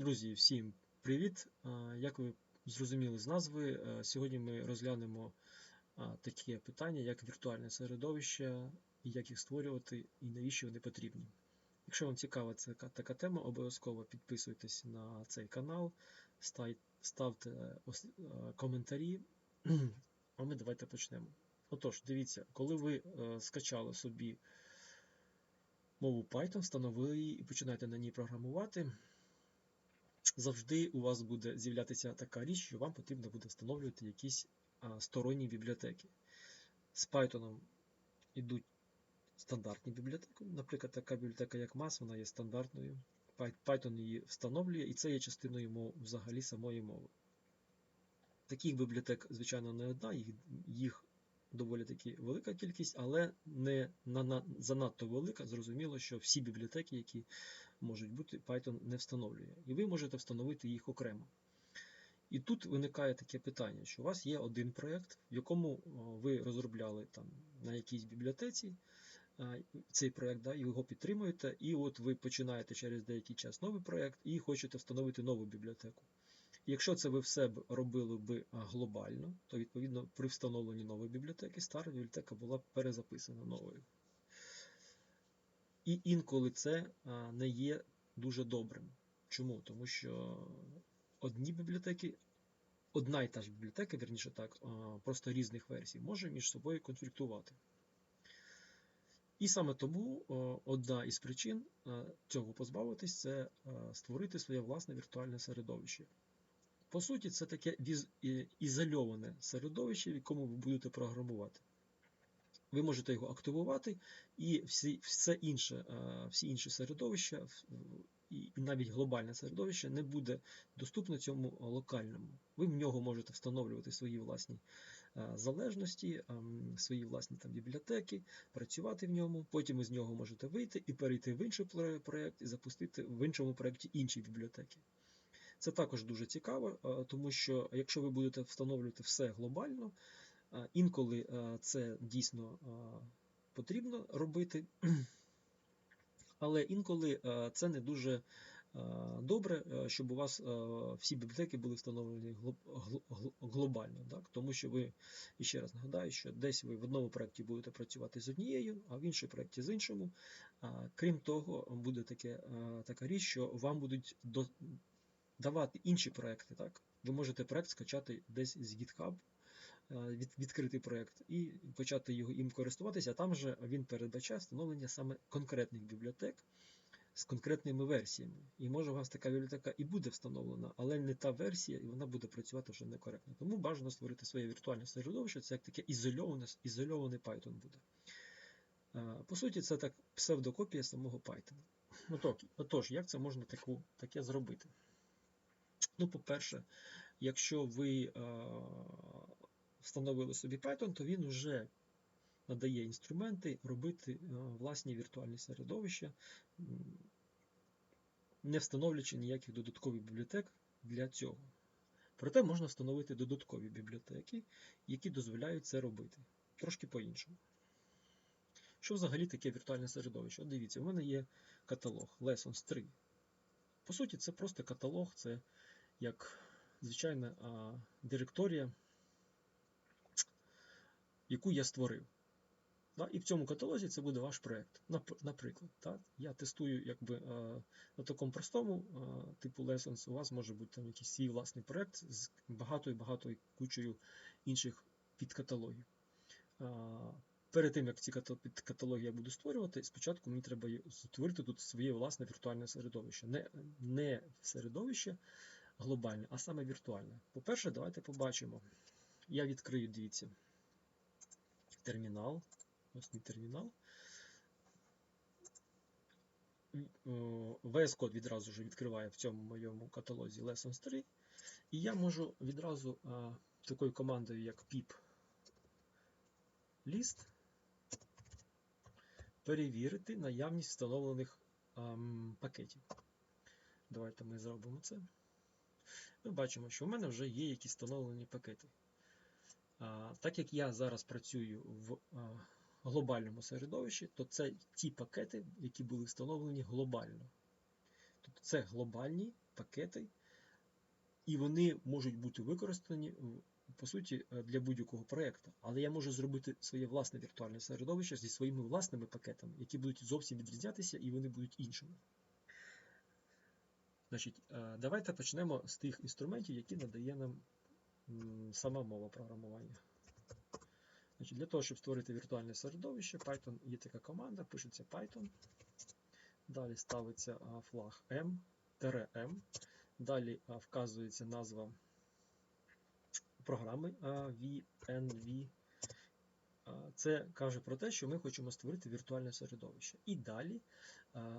Друзі, всім привіт! Як ви зрозуміли з назви, сьогодні ми розглянемо таке питання, як віртуальне середовище, як їх створювати, і навіщо вони потрібні. Якщо вам цікава ця така тема, обов'язково підписуйтесь на цей канал, ставте коментарі, а ми давайте почнемо. Отож, дивіться, коли ви скачали собі мову Python, встановили її і починаєте на ній програмувати, завжди у вас буде з'являтися така річ, що вам потрібно буде встановлювати якісь сторонні бібліотеки. З Python йдуть стандартні бібліотеки. Наприклад, така бібліотека, як MAS, вона є стандартною. Python її встановлює, і це є частиною мов, взагалі самої мови. Таких бібліотек, звичайно, не одна, їх, їх доволі таки велика кількість, але не на, на, занадто велика. Зрозуміло, що всі бібліотеки, які можуть бути, Python не встановлює. І ви можете встановити їх окремо. І тут виникає таке питання, що у вас є один проєкт, в якому ви розробляли там на якійсь бібліотеці цей проєкт, да, і його підтримуєте, і от ви починаєте через деякий час новий проєкт і хочете встановити нову бібліотеку. Якщо це ви все б робили би а, глобально, то відповідно при встановленні нової бібліотеки стара бібліотека була б перезаписана новою. І інколи це не є дуже добрим. Чому? Тому що одні бібліотеки, одна і та ж бібліотека, верніше так, просто різних версій, може між собою конфліктувати. І саме тому одна із причин цього позбавитись це створити своє власне віртуальне середовище. По суті, це таке ізольоване середовище, в якому ви будете програмувати. Ви можете його активувати, і всі, все інше, е, всі інші середовища, і навіть глобальне середовище не буде доступно цьому локальному. Ви в нього можете встановлювати свої власні е, залежності, ем, свої власні там бібліотеки, працювати в ньому. Потім ви з нього можете вийти і перейти в інший проєкт і запустити в іншому проєкті інші бібліотеки. Це також дуже цікаво, е, тому що якщо ви будете встановлювати все глобально, інколи е, це дійсно е, потрібно робити, але інколи е, це не дуже е, добре, е, щоб у вас е, всі бібліотеки були встановлені глоб- гл- гл- глобально. Так? Тому що ви, ще раз нагадаю, що десь ви в одному проєкті будете працювати з однією, а в іншому проєкті з іншому. Крім того, буде таке, е, така річ, що вам будуть давати інші проекти. Так? Ви можете проект скачати десь з GitHub, е, відкритий проект, і почати його їм користуватися. а Там же він передбачає встановлення саме конкретних бібліотек з конкретними версіями. І може у вас така бібліотека і буде встановлена, але не та версія, і вона буде працювати вже некоректно. Тому бажано створити своє віртуальне середовище, це як таке ізольоване, ізольований Python буде. Е, По суті, це так псевдокопія самого Python. Ну, Отож, як це можна таку, таке зробити? Ну, по-перше, якщо ви е, встановили собі Python, то він вже надає інструменти робити е, власні віртуальні середовища, не встановлюючи ніяких додаткових бібліотек для цього. Проте можна встановити додаткові бібліотеки, які дозволяють це робити. Трошки по-іншому. Що взагалі таке віртуальне середовище? От дивіться, у мене є каталог Lessons 3. По суті, це просто каталог, це як звичайна а, директорія, яку я створив. І в цьому каталозі це буде ваш проєкт. Наприклад, я тестую якби, а, на такому простому типу Lessons, у вас може бути там якийсь свій власний проєкт з багатою багатою кучею інших підкаталогів. Перед тим, як ці ката- підкаталоги я буду створювати, спочатку мені треба створити тут своє власне віртуальне середовище. Не, не середовище глобальне, а саме віртуальне. По-перше, давайте побачимо. Я відкрию, дивіться, термінал. Ось мій термінал. VS Code відразу ж відкриває в цьому моєму каталозі Lessons 3. І я можу відразу а, такою командою, як pip list, перевірити наявність встановлених ам, пакетів. Давайте ми зробимо це. Ми бачимо, що в мене вже є якісь встановлені пакети. Так як я зараз працюю в глобальному середовищі, то це ті пакети, які були встановлені глобально. Тобто це глобальні пакети, і вони можуть бути використані по суті е, для будь-якого проєкту. Але я можу зробити своє власне віртуальне середовище зі своїми власними пакетами, які будуть зовсім відрізнятися і вони будуть іншими. Значить, е, давайте почнемо з тих інструментів, які надає нам сама мова програмування. Значить, для того, щоб створити віртуальне середовище, Python є така команда, пишеться Python. Далі ставиться флаг m-m. Далі вказується назва програми VNV. Це каже про те, що ми хочемо створити віртуальне середовище. І далі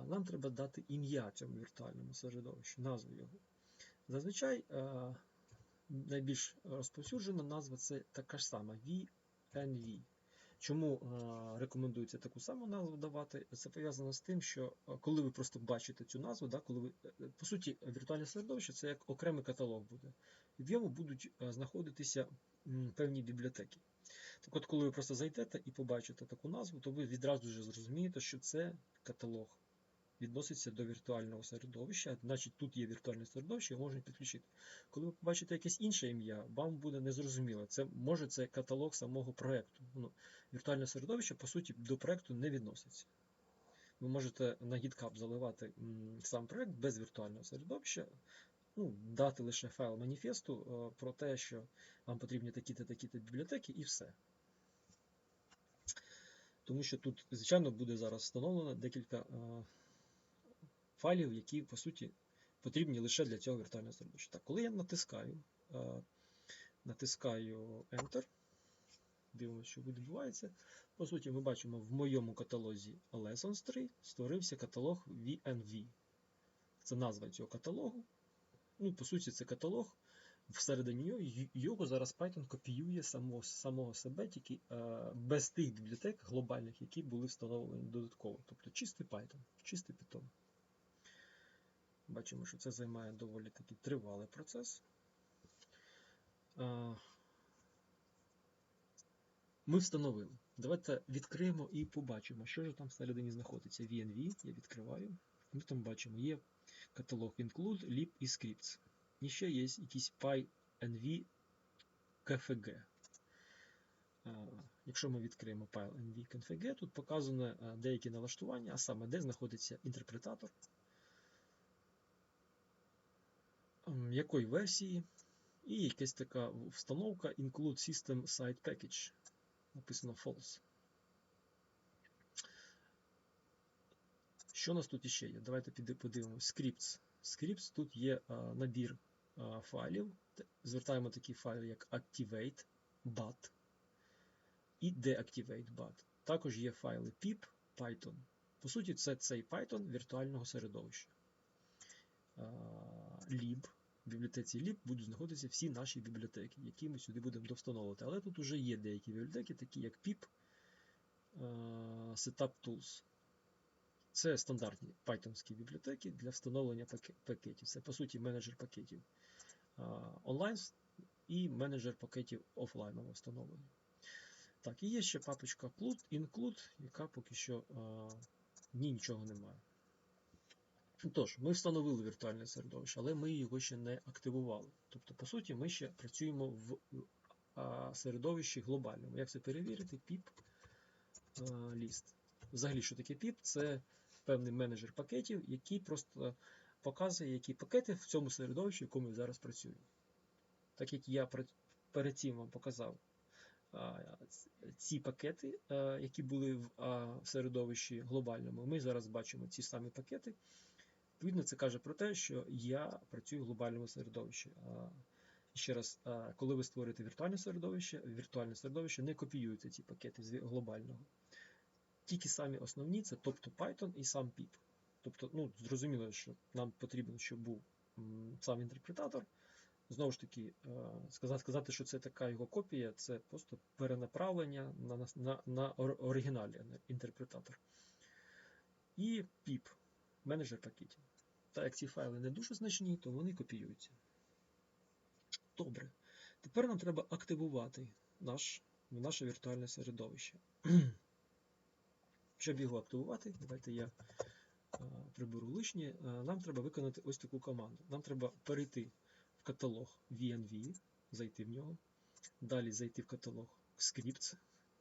нам треба дати ім'я цьому віртуальному середовищу, назву його. Зазвичай найбільш розповсюджена назва це така ж сама VNV. Чому е, рекомендується таку саму назву давати? Це пов'язано з тим, що е, коли ви просто бачите цю назву, да, коли ви, е, по суті, віртуальне середовище це як окремий каталог буде. В ньому будуть знаходитися певні бібліотеки. Так от, коли ви просто зайдете і побачите таку назву, то ви відразу вже зрозумієте, що це каталог відноситься до віртуального середовища, значить тут є віртуальне середовище, його можна підключити. Коли ви побачите якесь інше ім'я, вам буде незрозуміло. Це може це каталог самого проекту. Ну, віртуальне середовище, по суті, до проекту не відноситься. Ви можете на GitHub заливати сам проект без віртуального середовища, ну, дати лише файл маніфесту е, про те, що вам потрібні такі-то такі-то бібліотеки, і все. Тому що тут, звичайно, буде зараз встановлено декілька е, файлів, які, по суті, потрібні лише для цього віртуального середовища. Так, коли я натискаю, е, натискаю Enter, дивимося, що відбувається. По суті, ми бачимо в моєму каталозі Lessons 3 створився каталог VNV. Це назва цього каталогу. Ну, по суті, це каталог. Всередині нього його зараз Python копіює самого, самого себе, тільки е, без тих бібліотек глобальних, які були встановлені додатково. Тобто чистий Python, чистий Python. Бачимо, що це займає доволі таки тривалий процес. Е, ми встановили. Давайте відкриємо і побачимо, що ж там всередині знаходиться. VNV, я відкриваю. Ми там бачимо, є каталог include, lib і scripts. І ще є якийсь PyNV KFG. Якщо ми відкриємо PyNV KFG, тут показано деякі налаштування, а саме де знаходиться інтерпретатор, м, якої версії, і якась така встановка include system site package. Написано false. Що у нас тут іще є? Давайте подивимось. Scripts. Scripts тут є набір файлів. Звертаємо такі файли, як activate, bat і deactivate bat. Також є файли pip, Python. По суті, це цей Python віртуального середовища. Lib. В бібліотеці lib будуть знаходитися всі наші бібліотеки, які ми сюди будемо довстановити. Але тут вже є деякі бібліотеки, такі як PIP, Setup tools. Це стандартні пайтонські бібліотеки для встановлення пакетів. Це, по суті, менеджер пакетів онлайн і менеджер пакетів офлайнового встановлення. Так, і є ще папочка Clud, Include, яка поки що а, в нічого немає. Тож, ми встановили віртуальне середовище, але ми його ще не активували. Тобто, по суті, ми ще працюємо в середовищі глобальному. Як це перевірити? а, list. Взагалі, що таке pip? Це певний менеджер пакетів, який просто показує, які пакети в цьому середовищі, в якому ми зараз працюємо. Так як я перед цим вам показав ці пакети, які були в середовищі глобальному, ми зараз бачимо ці самі пакети. Відповідно, це каже про те, що я працюю в глобальному середовищі. Ще раз, коли ви створюєте віртуальне середовище, віртуальне середовище не копіюється ці пакети з глобального. Тільки самі основні це тобто Python і сам pip. Тобто, ну, зрозуміло, що нам потрібно, щоб був сам інтерпретатор. Знову ж таки, сказати, що це така його копія, це просто перенаправлення на, на, на оригінальний інтерпретатор. І pip, менеджер пакетів. Так як ці файли не дуже значні, то вони копіюються. Добре. Тепер нам треба активувати наш, наше віртуальне середовище. Щоб його активувати, давайте я приберу лишнє, е, нам треба виконати ось таку команду. Нам треба перейти в каталог VNV, зайти в нього, далі зайти в каталог Scripts,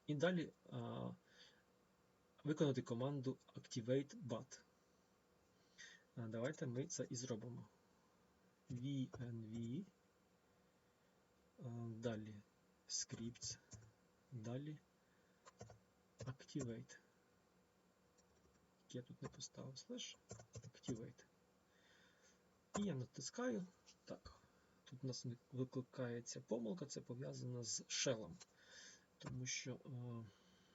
і далі а, виконати команду Activate BAT. Давайте ми це і зробимо. VNV, далі Scripts, далі Activate. Я тут не поставив слеш Activate. І я натискаю. Так, тут у нас викликається помилка, це пов'язано з shell. Тому що е,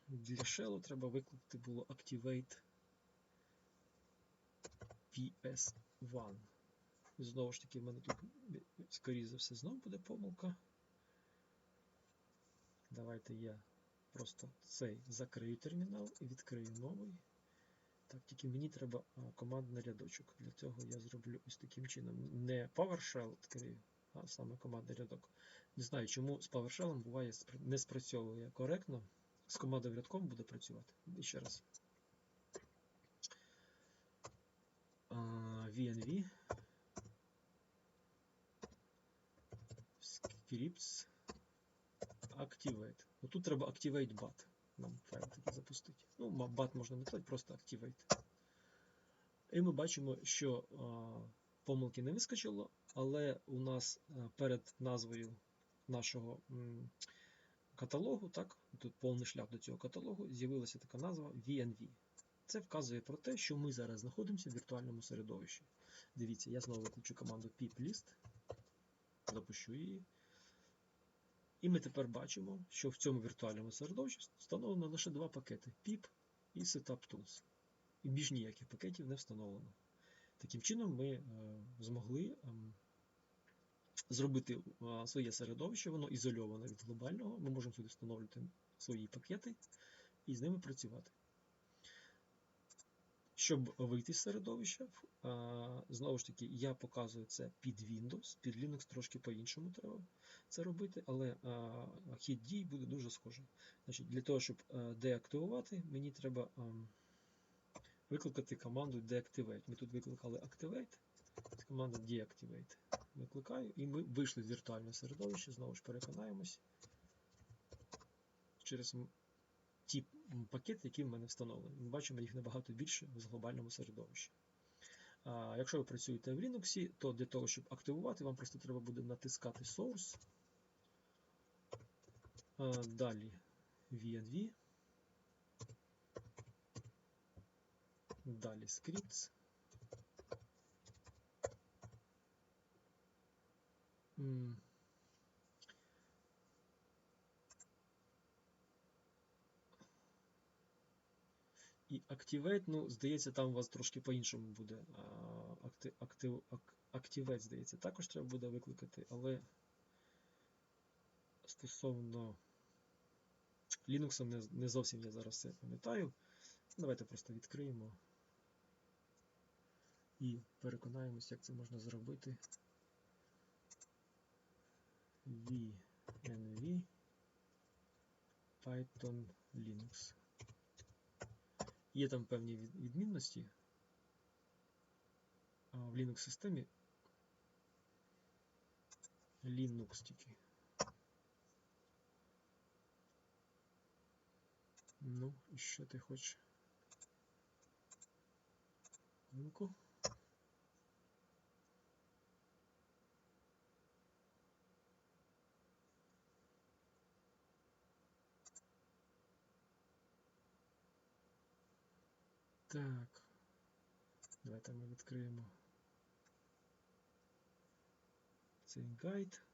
для shell треба викликати було Activate PS1. Знову ж таки, в мене тут, скоріше за все, знову буде помилка. Давайте я просто цей закрию термінал і відкрию новий. Так, тільки мені треба командний рядочок. Для цього я зроблю ось таким чином. Не PowerShell відкрию, а саме командний рядок. Не знаю, чому з PowerShell буває не спрацьовує коректно. З командним рядком буде працювати. І ще раз. А, VNV. Scripts. Activate. Ну, тут треба Activate BAT. Нам файл такий запустити. Ну, BAT можна написати, просто Activate. І ми бачимо, що помилки не вискочило, але у нас а, перед назвою нашого каталогу, так, тут повний шлях до цього каталогу, з'явилася така назва VNV. Це вказує про те, що ми зараз знаходимося в віртуальному середовищі. Дивіться, я знову виключу команду piplist, запущу її. І ми тепер бачимо, що в цьому віртуальному середовищі встановлено лише два пакети PIP і Setup Tools. І більш ніяких пакетів не встановлено. Таким чином, ми е, змогли е, зробити е, своє середовище, воно ізольоване від глобального. Ми можемо сюди встановлювати свої пакети і з ними працювати. Щоб вийти з середовища, знову ж таки, я показую це під Windows, під Linux трошки по-іншому треба це робити, але хід дій буде дуже схожий. Значить, Для того, щоб деактивувати, мені треба викликати команду Deactivate. Ми тут викликали Activate, команда Deactivate. Викликаю, і ми вийшли з віртуального середовища, знову ж переконаємось через ті пакети, які в мене встановлені. Ми бачимо їх набагато більше в глобальному середовищі. Якщо ви працюєте в Linux, то для того, щоб активувати, вам просто треба буде натискати Source. Далі VNV. Далі Scripts. І Activate, ну, здається, там у вас трошки по-іншому буде. Active, Activate, здається, також треба буде викликати, але стосовно Linux не, зовсім я зараз це пам'ятаю. Давайте просто відкриємо і переконаємося, як це можна зробити. VNV Python Linux. Є там певні відмінності а в Linux системі Linux тільки. Ну, і що ти хочеш? Ну-ка. Так. Давайте ми відкриємо цей гайд.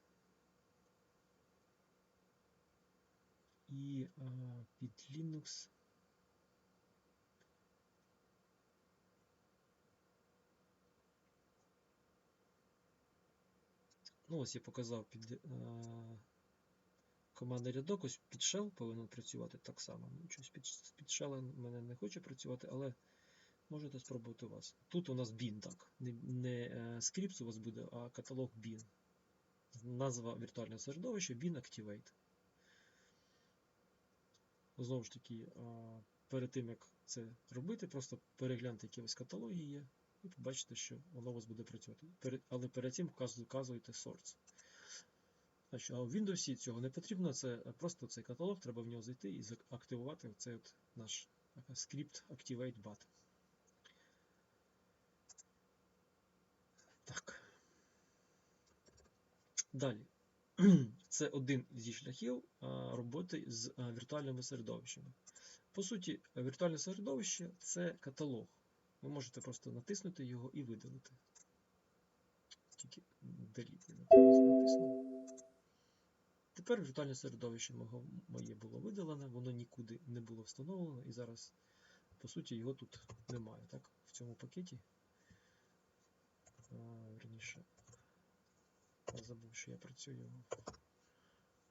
І а, під Linux. Ну, ось я показав під а, командний рядок, ось під shell повинен працювати так само. Ну, щось під, під shell мене не хоче працювати, але можете спробувати у вас. Тут у нас bin, так. Не, не Scripts у вас буде, а каталог bin. Назва віртуального середовища bin Activate. Знову ж таки, перед тим, як це робити, просто перегляньте, які у каталоги є, і побачите, що воно у вас буде працювати. Але перед цим вказ- вказуєте source. А в Windows цього не потрібно, це просто цей каталог, треба в нього зайти і активувати цей от наш е, скрипт Activate Button. Так. Далі. Це один зі шляхів роботи з віртуальними середовищами. По суті, віртуальне середовище це каталог. Ви можете просто натиснути його і видалити. Тільки delete натисну. Тепер віртуальне середовище моє було видалене, воно нікуди не було встановлено, і зараз, по суті, його тут немає. Так? В цьому пакеті. Верніше, забув, що я працюю.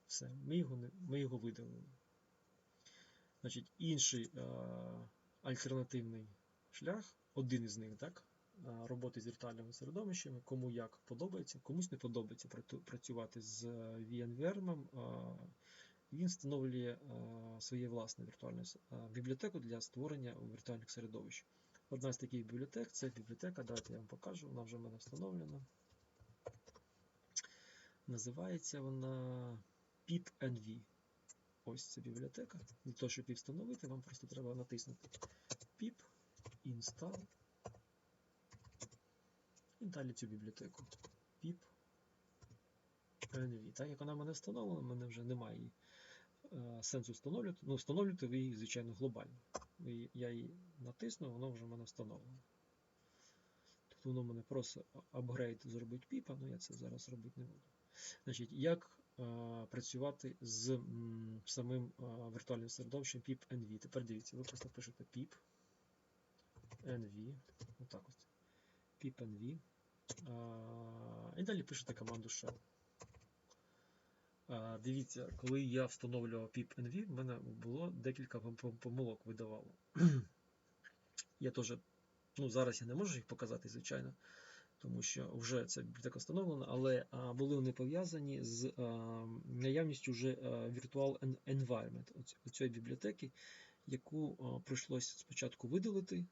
Все, ми його, не, ми його видалили. Значить, інший а, альтернативний шлях, один із них, так? Роботи з віртуальними середовищами, кому як подобається, комусь не подобається працювати з е, він встановлює своє власне віртуальне бібліотеку для створення віртуальних середовищ. Одна з таких бібліотек це бібліотека, давайте я вам покажу, вона вже в мене встановлена. Називається вона pipenv. Ось ця бібліотека. Для того, щоб її встановити, вам просто треба натиснути pip install і далі цю бібліотеку pip env. Так як вона в мене встановлена, в мене вже немає е, сенсу встановлювати. Ну, встановлювати ви її, звичайно, глобально. І я її натисну, воно вже в мене встановлено. Тобто воно мене просто апгрейд зробить піпа, але я це зараз робити не буду. Значить, як е, працювати з м, самим е, віртуальним середовищем pip-env. Тепер дивіться, ви просто пишете pip env, отак от, pip-env, е, і далі пишете команду shell. Дивіться, коли я встановлював pip-env, в мене було декілька пом- пом- помилок видавало. я теж, ну зараз я не можу їх показати, звичайно, тому що вже ця бібліотека встановлена, але були вони пов'язані з наявністю вже Virtual Environment оць- оцієї бібліотеки, яку прийшлося спочатку видалити,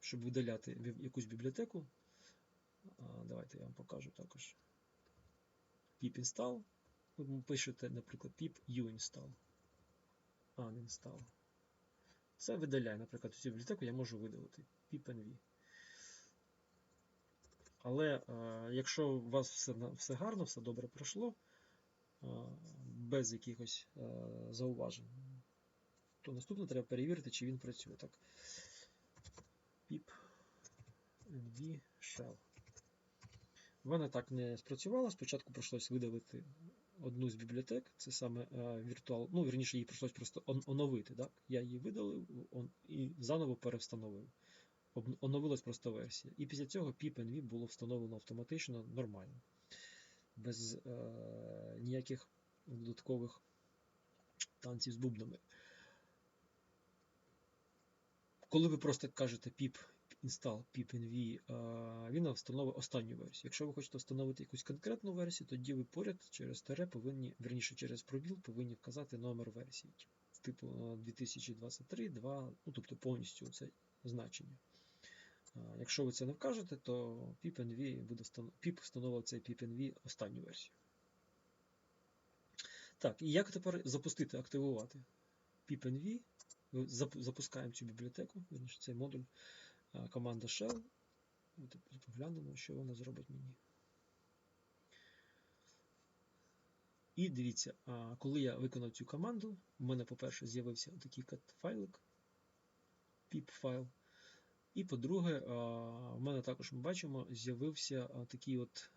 щоб видаляти якусь бібліотеку. Давайте я вам покажу також. Pip install. Ви пишете, наприклад, pip uinstall. Uninstall. Це видаляє, наприклад, цю бібліотеку я можу видалити. pip-env. Але е, якщо у вас все, гарно, все добре пройшло, е, без якихось е, зауважень, то наступно треба перевірити, чи він працює. Так. pip env shell. В мене так не спрацювало. Спочатку прийшлося видалити одну з бібліотек, це саме е, віртуал, ну, вірніше, її прийшлося просто оновити. Так? Я її видалив он, і заново перевстановив. Оновилась просто версія. І після цього pip-env було встановлено автоматично нормально. Без е, ніяких додаткових танців з бубнами. Коли ви просто кажете pip install pip-env, е, він встановить останню версію. Якщо ви хочете встановити якусь конкретну версію, тоді ви поряд через тере повинні, верніше через пробіл, повинні вказати номер версії. Типу е, 2023, 2, ну тобто повністю це значення. Якщо ви це не вкажете, то pip-env буде pip встановив цей pip-env останню версію. Так, і як тепер запустити, активувати pip-env? Запускаємо цю бібліотеку, цей модуль, команда shell. Поглянемо, що вона зробить мені. І дивіться, коли я виконав цю команду, у мене, по-перше, з'явився такий файлик, pip файл. І по-друге, в мене також ми бачимо, з'явився такий от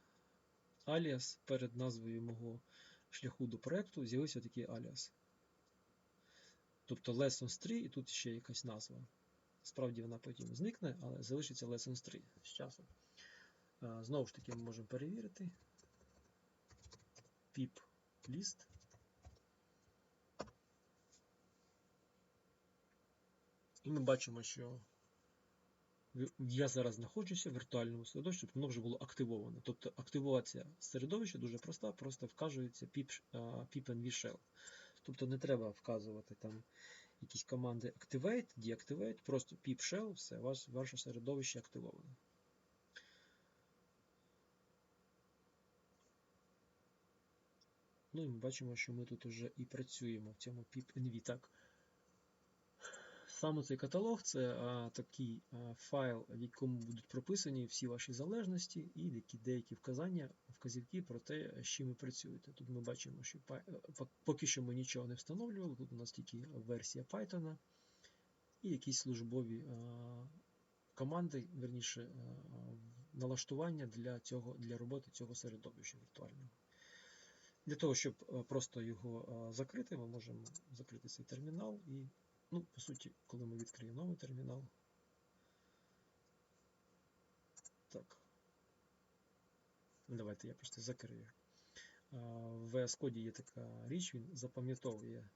аліас перед назвою мого шляху до проекту, з'явився такий аліас. Тобто Lessons 3, і тут ще якась назва. Справді вона потім зникне, але залишиться Lessons 3 з часом. Знову ж таки, ми можемо перевірити. pip list. І ми бачимо, що я зараз знаходжуся в віртуальному середовищі, щоб воно вже було активоване. Тобто активація середовища дуже проста, просто вказується pip, а, pip-env shell. Тобто не треба вказувати там якісь команди Activate, Deactivate, просто pip shell, все, ваш, ваше середовище активоване. Ну і ми бачимо, що ми тут вже і працюємо в цьому pip-env. Так. Саме цей каталог це а, такий а, файл, в якому будуть прописані всі ваші залежності і які деякі вказання, вказівки про те, з чим ви працюєте. Тут ми бачимо, що поки що ми нічого не встановлювали. Тут у нас тільки версія Python і якісь службові а, команди, верніше, а, налаштування для, цього, для роботи цього середовища віртуального. Для того, щоб е, просто його е, закрити, ми можемо закрити цей термінал і, ну, по суті, коли ми відкриємо новий термінал. Так. Давайте я просто закрию. В VS Code є така річ, він запам'ятовує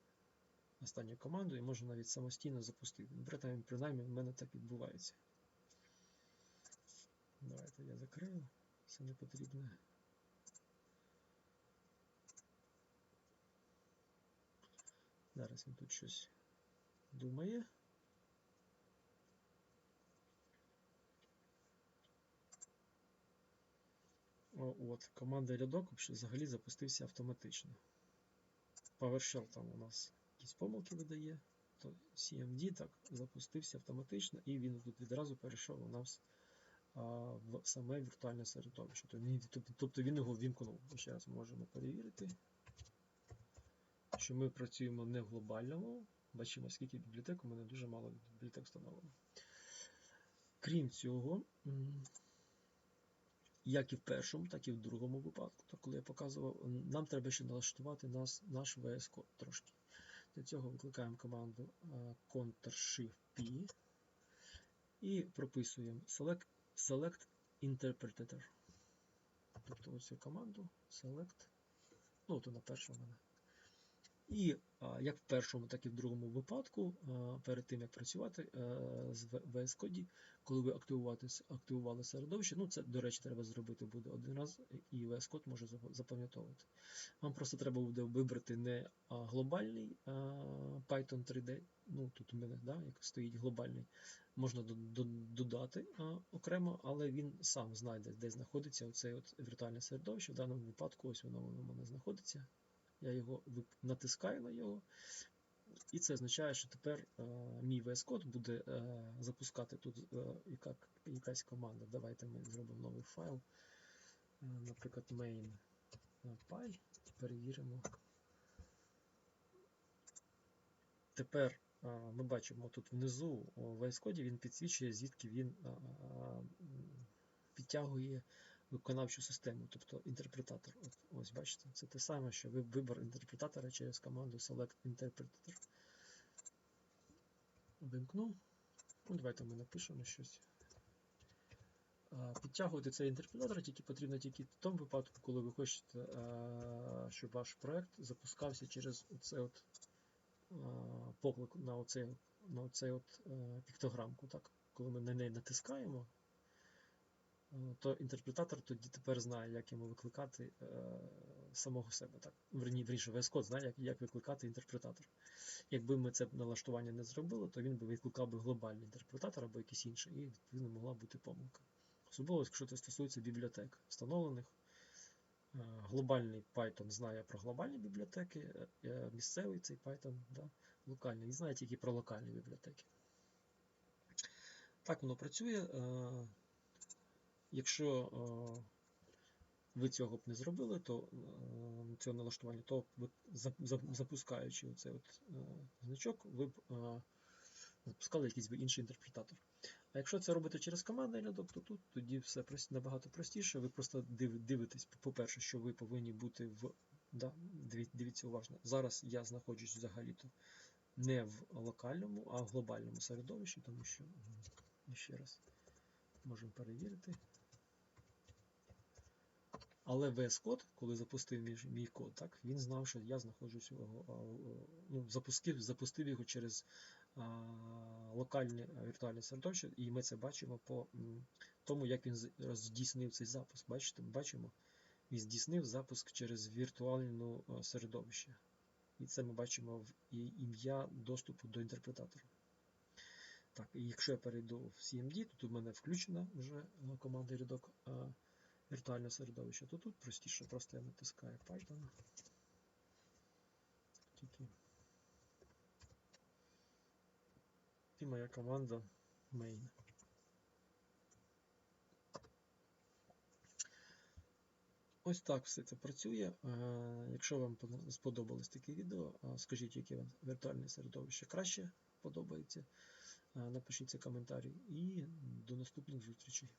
останню команду і може навіть самостійно запустити. Принаймні, принаймні в мене так відбувається. Давайте я закрию. Це не потрібне. Зараз він тут щось думає. О, от, команда рядок взагалі запустився автоматично. PowerShell там у нас якісь помилки видає, то CMD так запустився автоматично, і він тут відразу перейшов у нас а, в саме віртуальне середовище. Тобто він його вімкнув. Ще раз можемо перевірити що ми працюємо не в глобальному. Бачимо, скільки бібліотек, у мене дуже мало бібліотек встановлено. Крім цього, як і в першому, так і в другому випадку, коли я показував, нам треба ще налаштувати нас, наш VS Code трошки. Для цього викликаємо команду Ctrl-Shift-P і прописуємо Select, select Interpreter. Тобто оцю команду Select. Ну, от вона перша в мене. І як в першому, так і в другому випадку, перед тим як працювати з VS Code, коли ви активували середовище, ну це, до речі, треба зробити буде один раз, і VS Code може запам'ятовувати. Вам просто треба буде вибрати не глобальний Python 3D, ну тут у мене да, як стоїть глобальний, можна додати окремо, але він сам знайде, де знаходиться оце от віртуальне середовище. В даному випадку ось воно у мене знаходиться. Я його натискаю на його, і це означає, що тепер е, мій VS Code буде е, запускати тут е, яка, якась команда. Давайте ми зробимо новий файл, е, наприклад, main.py, перевіримо. Тепер е, ми бачимо тут внизу у VS Code він підсвічує, звідки він е, е, підтягує виконавчу систему, тобто інтерпретатор. От, Ось бачите, це те саме, що вибор інтерпретатора через команду Select Interpreter. Вимкну. Ну, Давайте ми напишемо щось. Підтягувати цей інтерпретатор тільки потрібно тільки в тому випадку, коли ви хочете, щоб ваш проект запускався через оце от поклик на оцей, на оцей от піктограмку. Так? Коли ми на неї натискаємо, то інтерпретатор тоді тепер знає, як йому викликати е, самого себе. Так? Верні, верніше, VS Code знає, як, як викликати інтерпретатор. Якби ми це налаштування не зробили, то він би викликав би глобальний інтерпретатор або якийсь інший, і відповідно могла бути помилка. Особливо, якщо це стосується бібліотек встановлених. Е, глобальний Python знає про глобальні бібліотеки, е, місцевий цей Python, да, локальний, він знає тільки про локальні бібліотеки. Так воно працює. Якщо е, ви цього б не зробили, то е, цього налаштування, то запускаючи цей от е, значок, ви б запускали якийсь би інший інтерпретатор. А якщо це робити через командний рядок, то тут тоді все набагато простіше. Ви просто дивитесь, по-перше, що ви повинні бути в. Да, Дивіться уважно. Зараз я знаходжусь взагалі-то не в локальному, а в глобальному середовищі, тому що ще раз можемо перевірити. Але VS Code, коли запустив мій, мій код, так, він знав, що я знаходжусь ну, запустив, запустив його через а, локальне віртуальне середовище, і ми це бачимо по тому, як він здійснив цей запуск. Бачите, бачимо, він здійснив запуск через віртуальне середовище. І це ми бачимо в ім'я доступу до інтерпретатора. Так, і якщо я перейду в CMD, тут в мене включена вже команда рядок е, віртуального середовища, то тут простіше, просто я натискаю Python. Тільки. І моя команда main. Ось так все це працює. Е, Якщо вам сподобалось таке відео, е, скажіть, яке вам віртуальне середовище краще подобається. Е, Напишіть це коментарі і до наступних зустрічей.